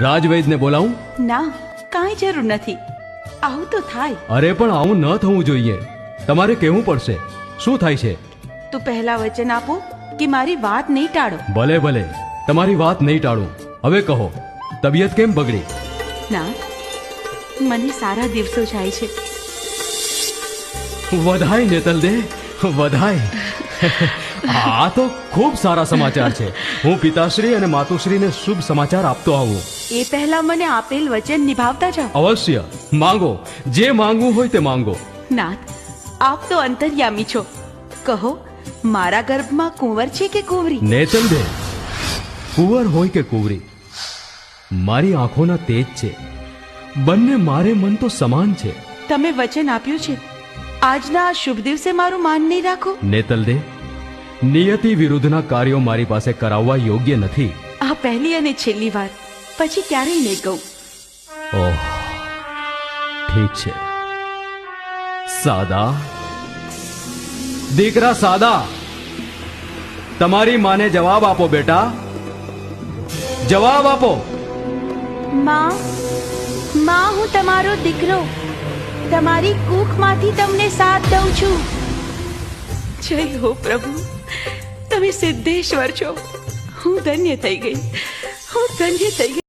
રાજવૈદને બોલાવું? ના કાંઈ જરૂર નથી. આવું તો થાય. અરે પણ આવું ન થવું જોઈએ. તમારે કહેવું પડશે. શું થાય છે? તું પહેલા વચન આપો કે મારી વાત નહીં ટાળો. ભલે ભલે. તમારી વાત નહીં ટાળું. હવે કહો તબિયત કેમ બગડી? ના મને સારા દિવસો જાય છે. વધાય નેતલ દે. વધાય. આ તો ખૂબ સારા સમાચાર છે. હું પિતાશ્રી અને માતુશ્રીને શુભ સમાચાર આપતો આવું. એ પહેલા મને આપેલ વચન નિભાવતા જાઓ. અવશ્ય. માંગો. જે માંગવું હોય તે માંગો. નાથ આપ તો અંતર્યામી છો. કહો મારા ગર્ભમાં કુંવર છે કે કુંવરી? નેતલદેહ કુંવર હોય કે કુંવરી? મારી આંખોના તેજ છે. બંને મારે મન તો સમાન છે. તમે વચન આપ્યું છે. આજના શુભ દિવસે મારું માન નહીં રાખો. નેતલ દે. નિયતિ વિરુદ્ધના કાર્યો મારી પાસે કરાવવા યોગ્ય નથી. આ પહેલી અને છેલ્લી વાર. પછી ક્યારેય નહીં કહું. ઓહ ઠીક છે. સાદા. દીકરા સાદા. તમારી માને જવાબ આપો બેટા. જવાબ આપો. માં માં હું તમારો દીકરો. તમારી કૂખમાંથી તમને સાથ દઉં છું. જય હો પ્રભુ. તમે સિદ્ધેશ્વર છો. હું ધન્ય થઈ ગઈ. હું ધન્ય થઈ ગઈ.